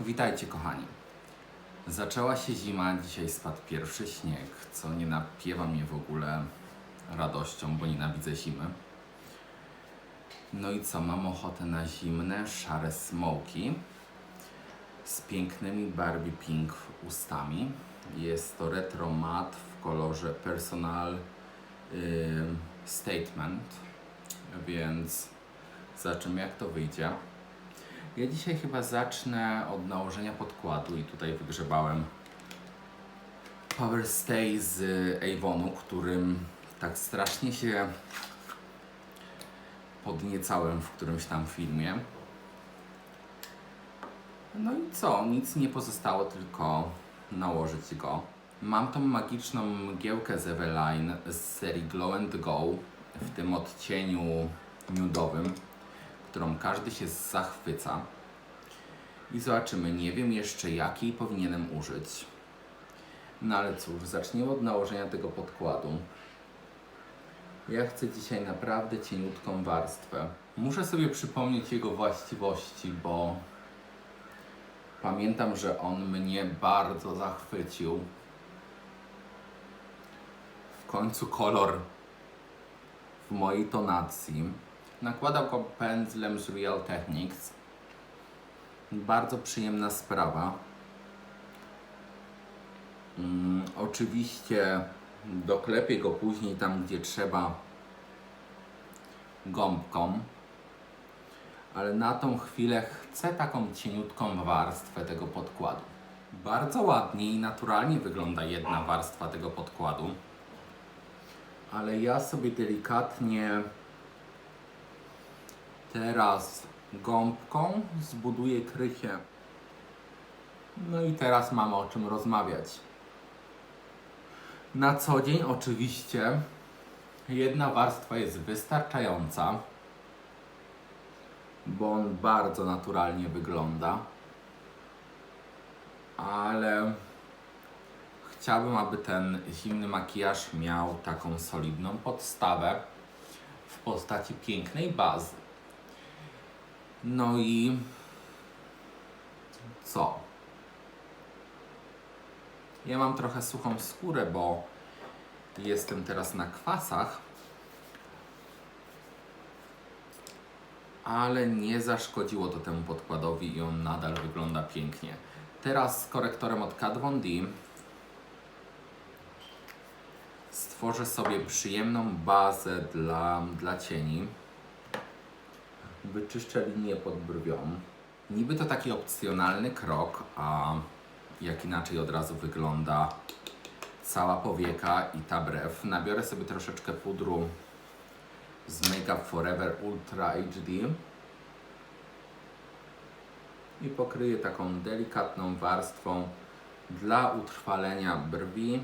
Witajcie kochani. Zaczęła się zima, dzisiaj spadł pierwszy śnieg, co nie napiewa mnie w ogóle radością, bo nienawidzę zimy. No i co, mam ochotę na zimne, szare smoki z pięknymi Barbie Pink ustami. Jest to retro mat w kolorze Personal Statement, więc zobaczymy jak to wyjdzie. Ja dzisiaj chyba zacznę od nałożenia podkładu i tutaj wygrzebałem Power Stay z Avonu, którym tak strasznie się podniecałem w którymś tam filmie. No i co? Nic nie pozostało, tylko nałożyć go. Mam tą magiczną mgiełkę z Eveline z serii Glow and Go w tym odcieniu nudowym, którą każdy się zachwyca. I zobaczymy, nie wiem jeszcze jakiej powinienem użyć. No ale cóż, zacznijmy od nałożenia tego podkładu. Ja chcę dzisiaj naprawdę cieniutką warstwę. Muszę sobie przypomnieć jego właściwości, bo pamiętam, że on mnie bardzo zachwycił. W końcu kolor w mojej tonacji. Nakładał go pędzlem z Real Techniques. Bardzo przyjemna sprawa. Mm, oczywiście doklepię go później tam, gdzie trzeba gąbką. Ale na tą chwilę chcę taką cieniutką warstwę tego podkładu. Bardzo ładnie i naturalnie wygląda jedna warstwa tego podkładu. Ale ja sobie delikatnie teraz gąbką zbuduję krychę. No i teraz mamy o czym rozmawiać. Na co dzień oczywiście jedna warstwa jest wystarczająca, bo on bardzo naturalnie wygląda. Ale chciałbym, aby ten zimny makijaż miał taką solidną podstawę w postaci pięknej bazy. No i co? Ja mam trochę suchą skórę, bo jestem teraz na kwasach, ale nie zaszkodziło to temu podkładowi i on nadal wygląda pięknie. Teraz z korektorem od Kat Von D stworzę sobie przyjemną bazę dla, dla cieni wyczyszczę linię pod brwią. Niby to taki opcjonalny krok, a jak inaczej od razu wygląda cała powieka i ta brew. Nabiorę sobie troszeczkę pudru z Make Up Forever Ultra HD i pokryję taką delikatną warstwą dla utrwalenia brwi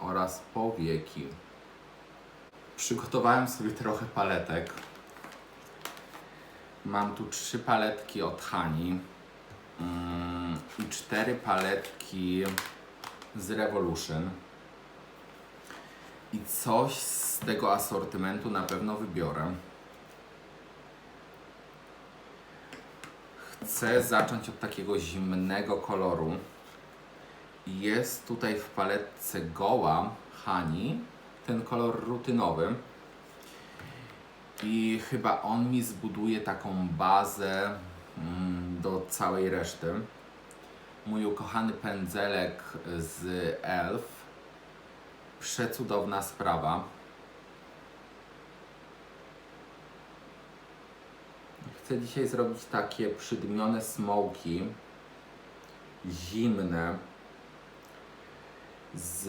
oraz powieki. Przygotowałem sobie trochę paletek. Mam tu trzy paletki od Hani mm, i cztery paletki z Revolution. I coś z tego asortymentu na pewno wybiorę. Chcę zacząć od takiego zimnego koloru. Jest tutaj w paletce Goła Hani ten kolor rutynowy. I chyba on mi zbuduje taką bazę mm, do całej reszty. Mój ukochany pędzelek z Elf. Przecudowna sprawa. Chcę dzisiaj zrobić takie przydmione smoki. Zimne. Z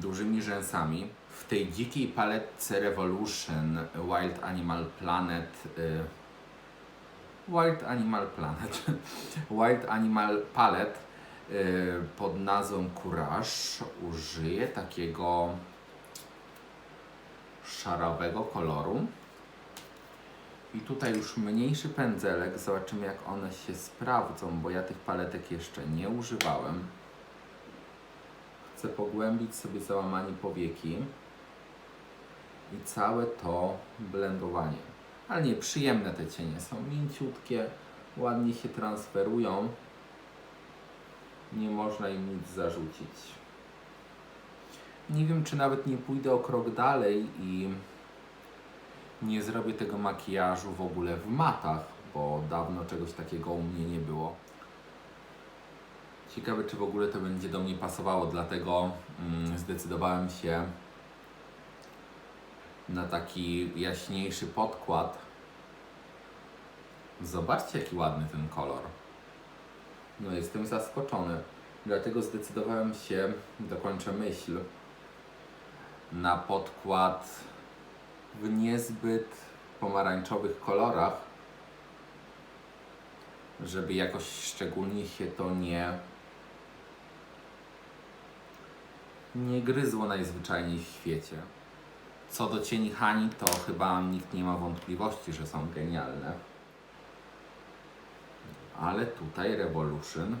dużymi rzęsami. W tej dzikiej paletce Revolution Wild Animal Planet y, Wild Animal Planet Wild Animal Palette y, pod nazwą Courage użyję takiego szarawego koloru i tutaj już mniejszy pędzelek zobaczymy jak one się sprawdzą bo ja tych paletek jeszcze nie używałem chcę pogłębić sobie załamanie powieki i całe to blendowanie. Ale nie, przyjemne te cienie są, mięciutkie, ładnie się transferują. Nie można im nic zarzucić. Nie wiem, czy nawet nie pójdę o krok dalej i nie zrobię tego makijażu w ogóle w matach, bo dawno czegoś takiego u mnie nie było. Ciekawe, czy w ogóle to będzie do mnie pasowało, dlatego mm, zdecydowałem się na taki jaśniejszy podkład. Zobaczcie, jaki ładny ten kolor. No, jestem zaskoczony. Dlatego zdecydowałem się, dokończę myśl, na podkład w niezbyt pomarańczowych kolorach, żeby jakoś szczególnie się to nie nie gryzło najzwyczajniej w świecie. Co do cieni Hani, to chyba nikt nie ma wątpliwości, że są genialne. Ale tutaj Revolution.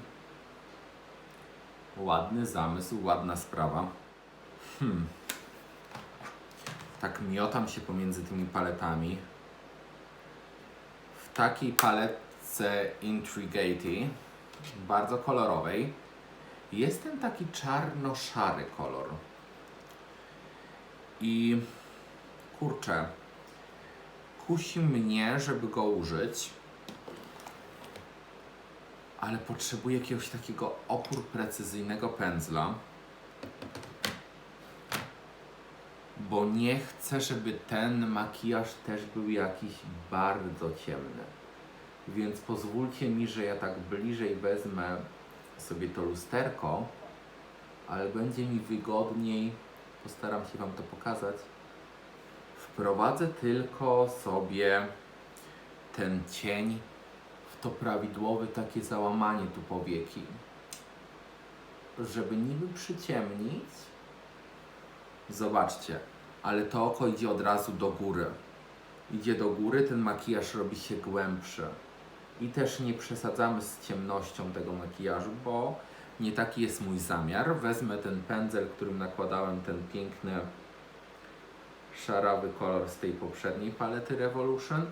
Ładny zamysł, ładna sprawa. Hmm. Tak miotam się pomiędzy tymi paletami. W takiej paletce Intrigati, bardzo kolorowej, jest ten taki czarno-szary kolor. I kurczę, kusi mnie, żeby go użyć, ale potrzebuję jakiegoś takiego opór precyzyjnego pędzla, bo nie chcę, żeby ten makijaż też był jakiś bardzo ciemny. Więc pozwólcie mi, że ja tak bliżej wezmę sobie to lusterko, ale będzie mi wygodniej, postaram się Wam to pokazać. Wprowadzę tylko sobie ten cień w to prawidłowe takie załamanie tu powieki, żeby niby przyciemnić. Zobaczcie, ale to oko idzie od razu do góry. Idzie do góry, ten makijaż robi się głębszy. I też nie przesadzamy z ciemnością tego makijażu, bo nie taki jest mój zamiar. Wezmę ten pędzel, którym nakładałem ten piękny szarawy kolor z tej poprzedniej palety Revolution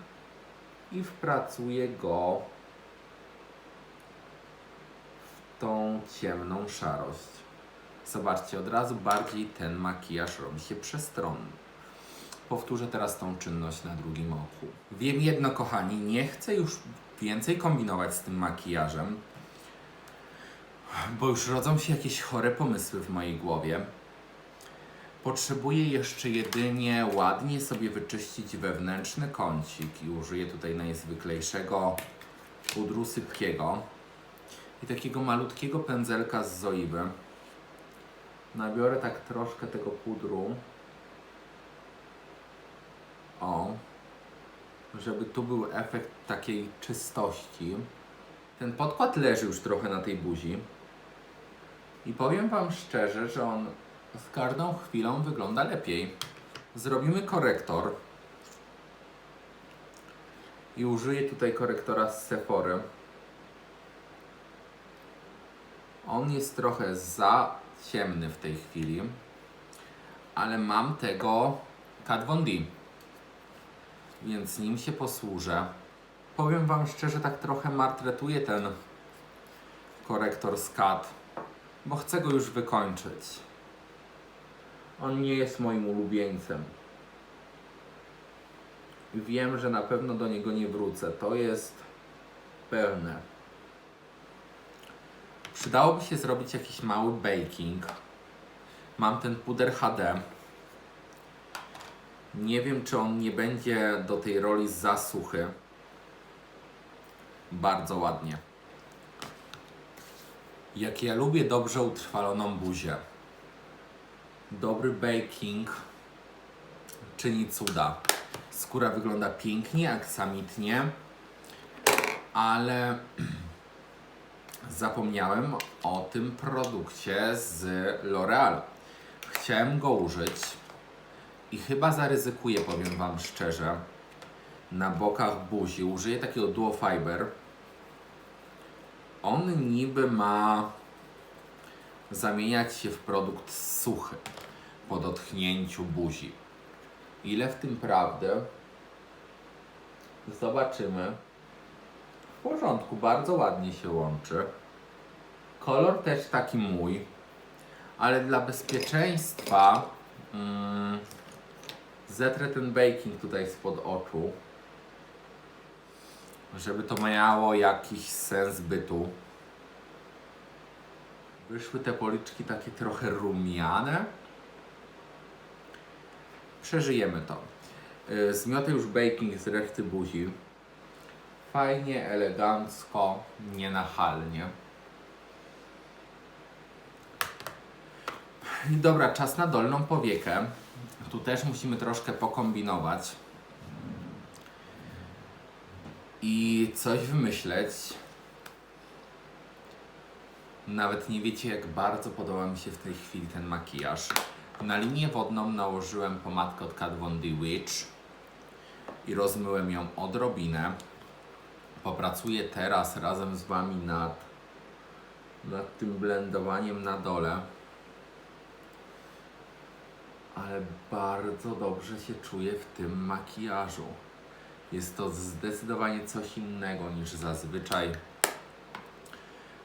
i wpracuję go w tą ciemną szarość. Zobaczcie, od razu bardziej ten makijaż robi się przestronny. Powtórzę teraz tą czynność na drugim oku. Wiem jedno, kochani, nie chcę już więcej kombinować z tym makijażem, bo już rodzą się jakieś chore pomysły w mojej głowie. Potrzebuję jeszcze jedynie ładnie sobie wyczyścić wewnętrzny kącik i użyję tutaj najzwyklejszego pudru sypkiego i takiego malutkiego pędzelka z Zoiwy. Nabiorę tak troszkę tego pudru. O, żeby tu był efekt takiej czystości. Ten podkład leży już trochę na tej buzi. I powiem Wam szczerze, że on z każdą chwilą wygląda lepiej. Zrobimy korektor. I użyję tutaj korektora z Sephory. On jest trochę za ciemny w tej chwili, ale mam tego Kat Von D więc nim się posłużę. Powiem Wam szczerze, tak trochę martretuję ten korektor z CAD, bo chcę go już wykończyć. On nie jest moim ulubieńcem. Wiem, że na pewno do niego nie wrócę. To jest pewne. Przydałoby się zrobić jakiś mały baking. Mam ten puder HD. Nie wiem, czy on nie będzie do tej roli za suchy. Bardzo ładnie. Jak ja lubię dobrze utrwaloną buzię. Dobry baking czyni cuda. Skóra wygląda pięknie, aksamitnie, ale zapomniałem o tym produkcie z L'Oreal. Chciałem go użyć i chyba zaryzykuję, powiem Wam szczerze, na bokach buzi. Użyję takiego Duo Fiber. On niby ma zamieniać się w produkt suchy po dotknięciu buzi. Ile w tym prawdy? Zobaczymy. porządku, bardzo ładnie się łączy. Kolor też taki mój, ale dla bezpieczeństwa mm, zetrę ten baking tutaj spod oczu, żeby to miało jakiś sens bytu. Wyszły te policzki takie trochę rumiane. Przeżyjemy to. Y, Zmiotę już baking z reszty buzi. Fajnie, elegancko, nienachalnie. Dobra, czas na dolną powiekę. Tu też musimy troszkę pokombinować. I coś wymyśleć. Nawet nie wiecie, jak bardzo podoba mi się w tej chwili ten makijaż. Na linię wodną nałożyłem pomadkę od Kat Von D Witch i rozmyłem ją odrobinę. Popracuję teraz razem z Wami nad, nad tym blendowaniem na dole. Ale bardzo dobrze się czuję w tym makijażu. Jest to zdecydowanie coś innego niż zazwyczaj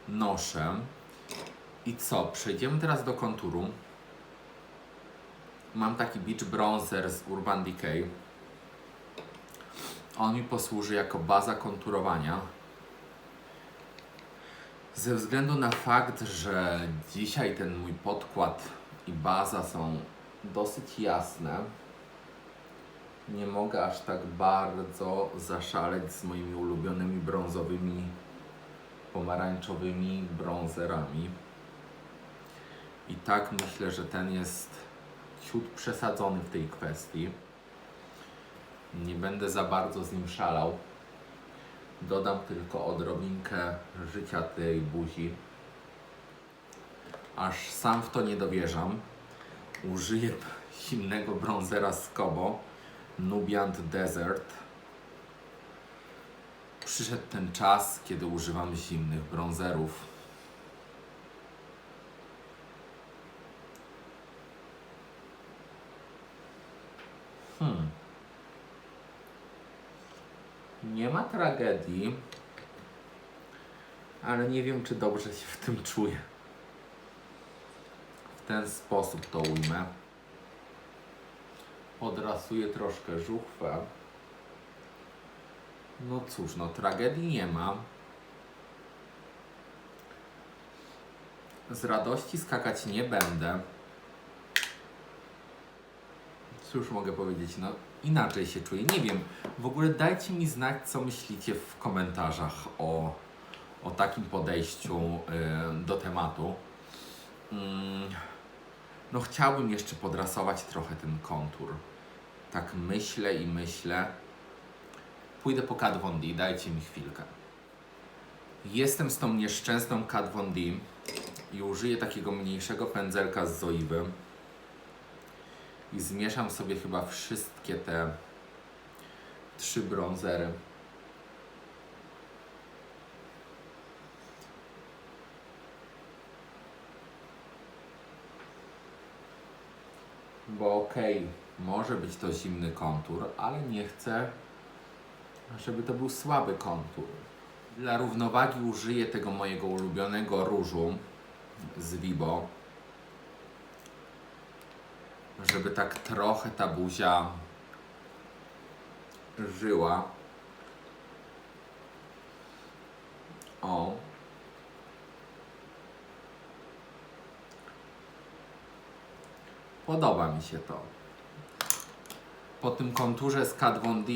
noszę. I co? Przejdziemy teraz do konturu. Mam taki Beach Bronzer z Urban Decay. On mi posłuży jako baza konturowania. Ze względu na fakt, że dzisiaj ten mój podkład i baza są dosyć jasne, nie mogę aż tak bardzo zaszaleć z moimi ulubionymi brązowymi, pomarańczowymi bronzerami. I tak myślę, że ten jest ciut przesadzony w tej kwestii. Nie będę za bardzo z nim szalał. Dodam tylko odrobinkę życia tej buzi. Aż sam w to nie dowierzam. Użyję zimnego bronzera z Kobo Nubiant Desert. Przyszedł ten czas, kiedy używam zimnych bronzerów. Hmm. Nie ma tragedii, ale nie wiem, czy dobrze się w tym czuję. Ten sposób to ujmę. Podrasuję troszkę żuchwę. No cóż, no tragedii nie ma. Z radości skakać nie będę. Cóż mogę powiedzieć, no inaczej się czuję. Nie wiem, w ogóle dajcie mi znać, co myślicie w komentarzach o, o takim podejściu y, do tematu. Mm, no chciałbym jeszcze podrasować trochę ten kontur. Tak myślę i myślę. Pójdę po Kat Von D, dajcie mi chwilkę. Jestem z tą nieszczęsną Kat Von D i użyję takiego mniejszego pędzelka z Zoiwy i zmieszam sobie chyba wszystkie te trzy bronzery. Bo okej, może być to zimny kontur, ale nie chcę, żeby to był słaby kontur. Dla równowagi użyję tego mojego ulubionego różu z Vibo żeby tak trochę ta buzia żyła. O. Podoba mi się to. Po tym konturze z Kat Von D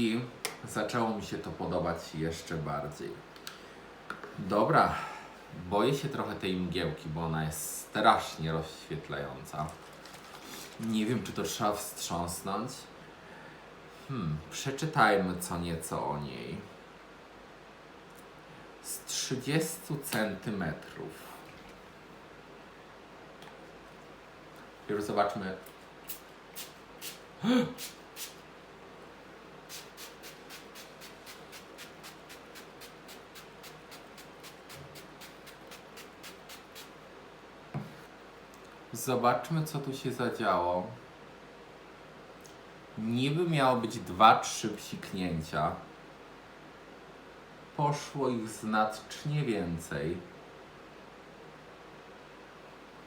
zaczęło mi się to podobać jeszcze bardziej. Dobra, boję się trochę tej mgiełki, bo ona jest strasznie rozświetlająca. Nie wiem, czy to trzeba wstrząsnąć. Hmm, przeczytajmy co nieco o niej. Z 30 centymetrów. Już zobaczmy. Zobaczmy, co tu się zadziało. Niby miało być 2-3 psiknięcia. poszło ich znacznie więcej.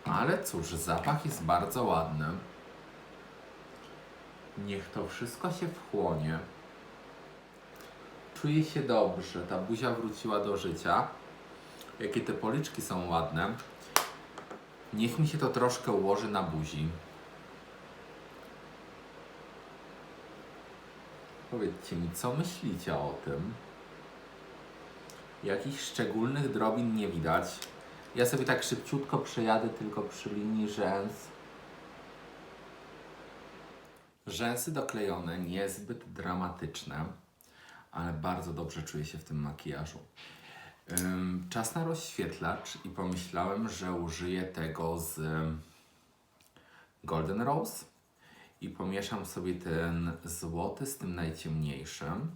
Ale cóż, zapach jest bardzo ładny. Niech to wszystko się wchłonie. Czuję się dobrze, ta buzia wróciła do życia. Jakie te policzki są ładne. Niech mi się to troszkę ułoży na buzi. Powiedzcie mi, co myślicie o tym? Jakichś szczególnych drobin nie widać. Ja sobie tak szybciutko przejadę tylko przy linii rzęs. Rzęsy doklejone, niezbyt dramatyczne, ale bardzo dobrze czuję się w tym makijażu. Czas na rozświetlacz i pomyślałem, że użyję tego z Golden Rose i pomieszam sobie ten złoty z tym najciemniejszym.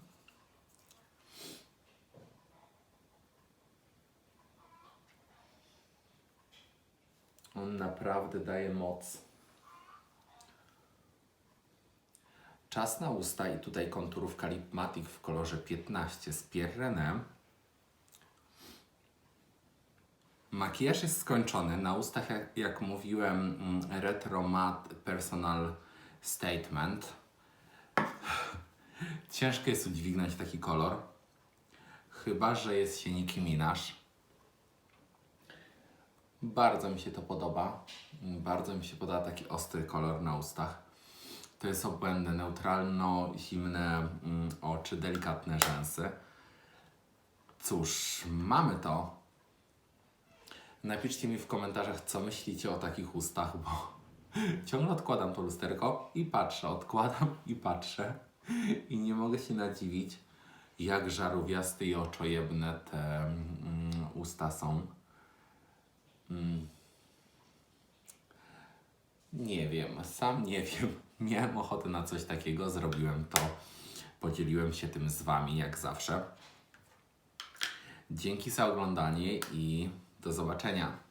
On naprawdę daje moc. Czas na usta i tutaj konturówka Lipmatic w kolorze 15 z Pierre René. Makijaż jest skończony. Na ustach, jak, jak mówiłem, mm, Retro Matte Personal Statement. Ciężko jest udźwignąć taki kolor. Chyba, że jest się Nicki Minaj. Bardzo mi się to podoba. Bardzo mi się podoba taki ostry kolor na ustach. To jest obłędne, neutralno-zimne mm, oczy, delikatne rzęsy. Cóż, mamy to. Napiszcie mi w komentarzach, co myślicie o takich ustach, bo ciągle odkładam to lusterko i patrzę, odkładam i patrzę. I nie mogę się nadziwić, jak żarówiaste i oczojebne te mm, usta są. Mm. Nie wiem, sam nie wiem. Miałem ochotę na coś takiego, zrobiłem to. Podzieliłem się tym z Wami, jak zawsze. Dzięki za oglądanie i do zobaczenia.